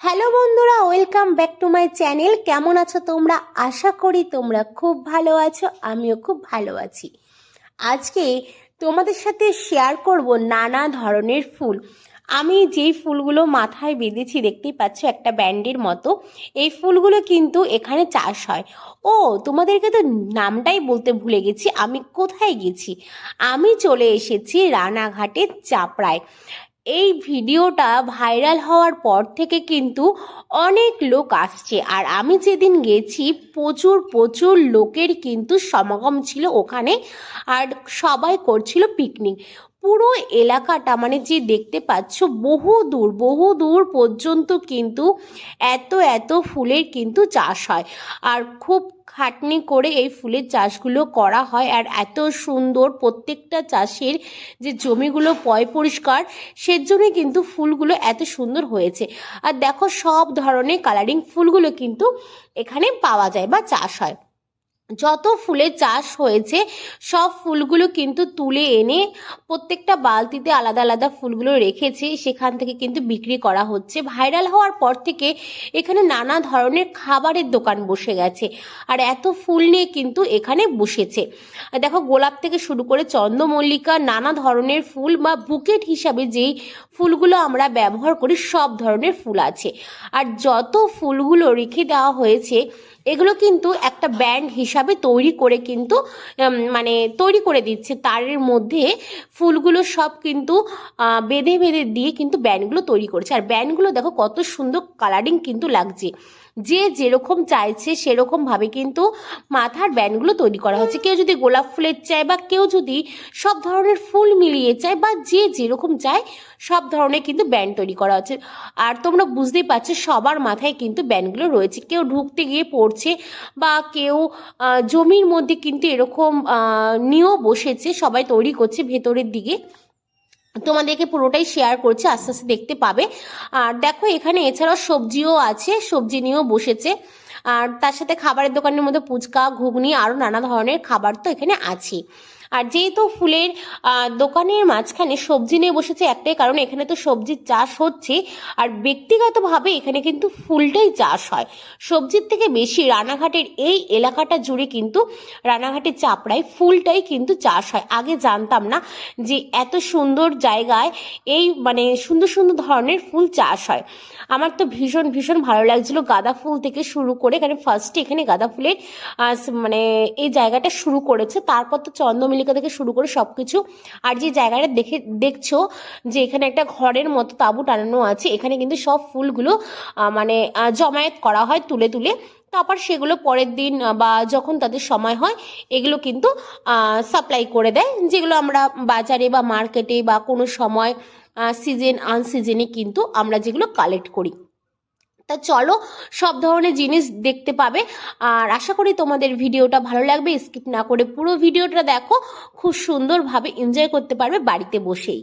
Hello বন্ধুরা, welcome back to my channel. কেমন আছো তোমরা? আশা করি তোমরা খুব ভালো আছো, আমিও খুব ভালো আছি। আজকে তোমাদের সাথে শেয়ার করব নানা ধরনের ফুল। আমি যেই ফুলগুলো মাথায় বেঁধেছি, দেখতেই পাচ্ছ একটা ব্যান্ডের মতো। এই ফুলগুলো কিন্তু এখানে চাষ হয়। ও, তোমাদেরকে তো নামটাই বলতে ভুলে গেছি, আমি কোথায় গেছি? আমি চলে এসেছি রানাঘাটের চাপড়ায়। এই ভিডিওটা ভাইরাল হওয়ার পর থেকে কিন্তু অনেক লোক আসছে। আর আমি যেদিন গেছি, প্রচুর প্রচুর লোকের কিন্তু সমাগম ছিল ওখানে। আর সবাই করছিল পিকনিক পুরো এলাকাটা মানে যে দেখতে পাচ্ছ, বহু দূর বহু দূর পর্যন্ত কিন্তু এত এত ফুলের কিন্তু চাষ হয়। আর খুব খাটনি করে এই ফুলের চাষগুলো করা হয়। আর এত সুন্দর প্রত্যেকটা চাষের যে জমিগুলো পয় পরিষ্কার, সেজন্যই কিন্তু ফুলগুলো এত সুন্দর হয়েছে। আর দেখো, সব ধরনের কালারিং ফুলগুলো কিন্তু এখানে পাওয়া যায় বা চাষ হয়। যত ফুলের চাষ হয়েছে, সব ফুলগুলো কিন্তু তুলে এনে প্রত্যেকটা বালতিতে আলাদা আলাদা ফুলগুলো রেখেছে, সেখান থেকে কিন্তু বিক্রি করা হচ্ছে। ভাইরাল হওয়ার পর থেকে এখানে নানা ধরনের খাবারের দোকান বসে গেছে আর এত ফুল নিয়ে কিন্তু এখানে বসেছে। দেখো, গোলাপ থেকে শুরু করে চন্দ্রমল্লিকা, নানা ধরনের ফুল বা বুকেট হিসাবে যেই ফুলগুলো আমরা ব্যবহার করি, সব ধরনের ফুল আছে। আর যত ফুলগুলো রেখে দেওয়া হয়েছে এগুলো কিন্তু একটা ব্যান্ড হিসাবে তৈরি করে কিন্তু মানে তৈরি করে দিচ্ছে। তারের মধ্যে ফুলগুলো সব কিন্তু বেঁধে বেঁধে দিয়ে কিন্তু ব্যান্ডগুলো তৈরি করছে। আর ব্যান্ডগুলো দেখো কত সুন্দর কালারিং কিন্তু লাগছে। যে যেরকম চাইছে সেরকম ভাবে কিন্তু মাথার ব্যান্ডগুলো তৈরি করা হচ্ছে। কেউ যদি গোলাপ ফুলের চায় বা কেউ যদি সব ধরনের ফুল মিলিয়ে চায় বা যে যেরকম চায় সব ধরনের কিন্তু ব্যান্ড তৈরি করা হচ্ছে। আর তোমরা বুঝতেই পারছ সবার মাথায় কিন্তু ব্যান্ডগুলো রয়েছে। কেউ ঢুকতে গিয়ে পড়ছে বা কেউ জমির মধ্যে কিন্তু এরকম নিয়েও বসেছে সবাই তৈরি করছে ভেতরের দিকে। তোমাদেরকে পুরোটাই শেয়ার করছি, আস্তে আস্তে দেখতে পাবে। আর দেখো, এখানে এছাড়াও সবজিও আছে, সবজি নিয়েও বসেছে। আর তার সাথে খাবারের দোকানের মধ্যে ফুচকা, ঘুগনি আরও নানা ধরনের খাবার তো এখানে আছে আর যেহেতু ফুলের দোকানের মাঝখানে সবজি নিয়ে বসেছে একটাই কারণ, এখানে তো সবজির চাষ হচ্ছে। আর ব্যক্তিগতভাবে এখানে কিন্তু ফুলটাই চাষ হয়। সবজির থেকে বেশি রানাঘাটের এই এলাকাটা জুড়ে কিন্তু রানাঘাটের চাপড়ায় ফুলটাই কিন্তু চাষ হয়। আগে জানতাম না যে এত সুন্দর জায়গায় এই মানে সুন্দর সুন্দর ধরনের ফুল চাষ হয়। আমার তো ভীষণ ভীষণ ভালো লাগছিল গাঁদা ফুল থেকে শুরু করে, এখানে ফার্স্টে এখানে গাঁদা ফুলের মানে এই জায়গাটা শুরু করেছে। তারপর তো চন্দ্রমল্লিকা থেকে শুরু করে সব কিছু আর যে জায়গাটা দেখে, দেখছ যে এখানে একটা ঘরের মতো তাঁবু টানানো আছে, এখানে কিন্তু সব ফুলগুলো মানে জমায়েত করা হয় তুলে তুলে। তারপর সেগুলো পরের দিন বা যখন তাদের সময় হয়, এগুলো কিন্তু সাপ্লাই করে দেয়, যেগুলো আমরা বাজারে বা মার্কেটে বা কোনো সময় সিজন আনসিজনে কিন্তু আমরা যেগুলো কালেক্ট করি। তা চলো, সব ধরনের জিনিস দেখতে পাবে। আর আশা করি তোমাদের ভিডিওটা ভালো লাগবে। স্কিপ না করে পুরো ভিডিওটা দেখো। খুব সুন্দরভাবে এনজয় করতে পারবে বাড়িতে বসেই।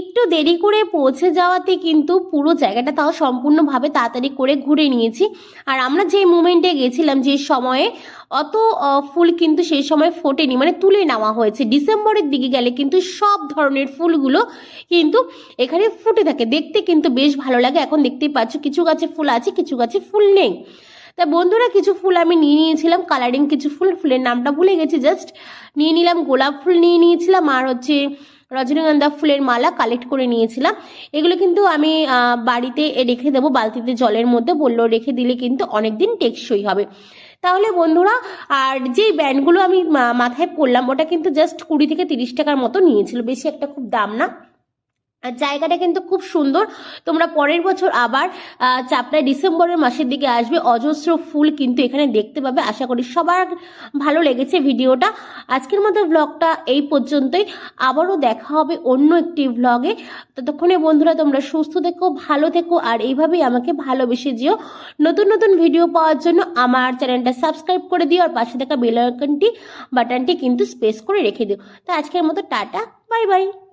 একটু দেরি করে পৌঁছে যাওয়াতে কিন্তু পুরো জায়গাটা তাও সম্পূর্ণভাবে তাড়াতাড়ি করে ঘুরে নিয়েছি। আর আমরা যে মুমেন্টে গেছিলাম যে সময়ে, অত ফুল কিন্তু সেই সময় ফোটেনি। মানে তুলে নেওয়া হয়েছে। ডিসেম্বরের দিকে গেলে কিন্তু সব ধরনের ফুলগুলো কিন্তু এখানে ফুটে থাকে। দেখতে কিন্তু বেশ ভালো লাগে। এখন দেখতেই পাচ্ছ, কিছু গাছে ফুল আছে, কিছু গাছে ফুল নেই। তা বন্ধুরা, কিছু ফুল আমি নিয়ে নিয়েছিলাম। কালারিং কিছু ফুল, ফুলের নামটা ভুলে গেছি। জাস্ট নিয়ে নিলাম, গোলাপ ফুল নিয়ে নিয়েছিলাম। আর হচ্ছে রজনীগন্ধা ফুলের মালা কালেক্ট করে নিয়েছিলাম। এগুলো কিন্তু আমি বাড়িতে রেখে দেবো, বালতিতে জলের মধ্যে বলল রেখে দিলে কিন্তু অনেক দিন টেকসই হবে। তাহলে বন্ধুরা, আর যেই ব্যান্ডগুলো আমি মাথায় পরলাম ওটা কিন্তু জাস্ট কুড়ি থেকে তিরিশ টাকার মতো নিয়েছিল, বেশি একটা খুব দাম না। জায়গাটা কিন্তু খুব সুন্দর। তোমরা পরের বছর আবার আহ, চাপড়ায় ডিসেম্বরের মাসের দিকে আসবে। অজস্র ফুল কিন্তু এখানে দেখতে পাবে। আশা করি সবার ভালো লেগেছে ভিডিওটা। আজকের মতো ব্লগটা এই পর্যন্তই। আবারও দেখা হবে অন্য একটি ব্লগে ততক্ষণে বন্ধুরা তোমরা সুস্থ থেকো ভালো থেকো আর এইভাবেই আমাকে ভালোবেসে যেও। নতুন নতুন ভিডিও পাওয়ার জন্য আমার চ্যানেলটা সাবস্ক্রাইব করে দিও আর পাশে থাকা বেল আইকনটি বাটনটি কিন্তু স্পেস করে রেখে দিও। তো আজকের মতো টাটা বাই বাই